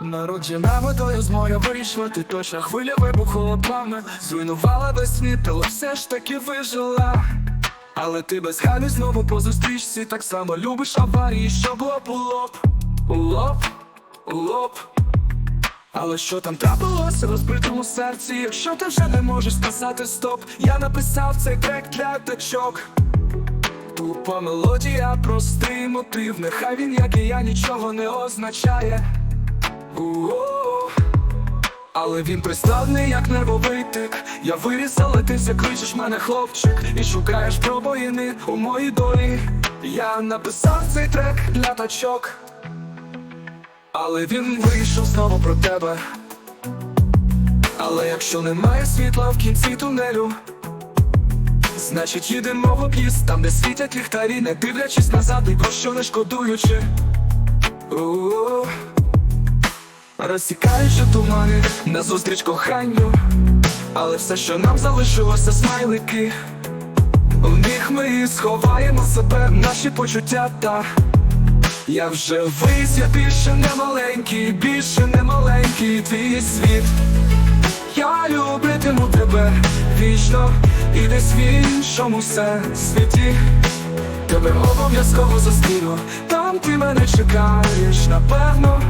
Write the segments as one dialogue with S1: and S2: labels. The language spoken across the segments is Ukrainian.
S1: Народжена водою з моря вийшла, ти точно хвиля вибухнула пламя Зруйнувала весь світ, але все ж таки вижила. Але ти без халі знову по зустрічці Так само любиш аварії, щоб лоб у лоб. У лоб, у лоб але що там трапилося в розбитому серці? Якщо ти вже не можеш сказати стоп, я написав цей трек для тачок. Тупа мелодія, простий мотив, нехай він, як і я, нічого не означає. У-о-о. Але він приставний, як нервовий тик Я виріс, але ти кличеш мене хлопчик І шукаєш пробоїни у моїй долі Я написав цей трек для тачок Але він вийшов знову про тебе. Але якщо немає світла в кінці тунелю Значить їдемо в об'їзд, там де світять ліхтарі Не дивлячись назад і про що не шкодуючи. У-у-у. Розсікаючи тумани назустріч коханню. Але все, що нам залишилося, смайлики. У них ми сховаємо себе, наші почуття та Я вже вись, я більше не маленький, більше не маленький твій світ. Я любитиму тебе вічно і десь в іншому всесвіті Тебе обов'язково зустріну, там ти мене чекаєш, напевно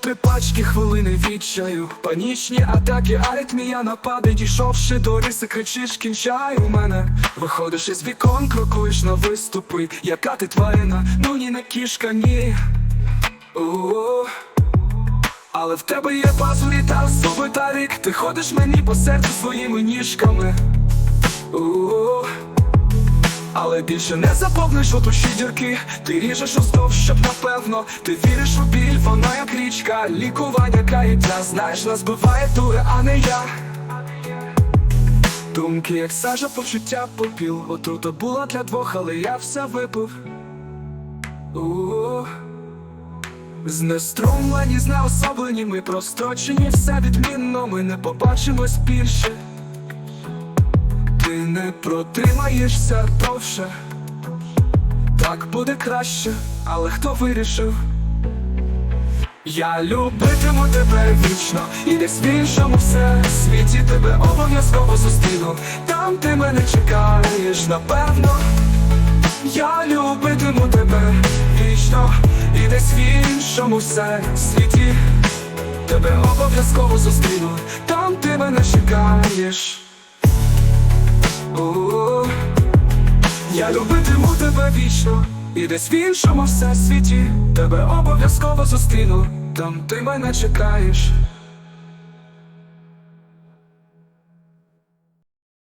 S1: три пачки хвилини відчаю Панічні атаки, аритмія нападе Дійшовши до риси, кричиш, кінчай у мене Виходиш із вікон, крокуєш на виступи. Яка ти тварина, ну ні не кішка, ні. У-у-у. Але в тебе є пазурі та зуби та рік. Ти ходиш мені по серцю своїми ніжками Але більше не заповниш у душі дірки. Ти ріжеш уздовж, щоб напевно Ти віриш у біль, вона як річка Лікування каяття, знаєш, нас биває дуре, а не я. Думки, як сажа, почуття попіл. Отрута була для двох, але я все випив. Знеструмлені, знеособлені, ми прострочені, все відмінно, ми не побачимось більше не протримаєшся довше, так буде краще, але хто вирішив? Я любитиму тебе вічно, і десь в іншому все світі тебе обов'язково зустріну. Там ти мене чекаєш, напевно. Я любитиму тебе вічно, і десь в іншому все світі тебе обов'язково зустріну. Там ти мене чекаєш. Я любитиму тебе вічно, і десь в іншому всесвіті тебе обов'язково зустріну, там ти мене чекаєш.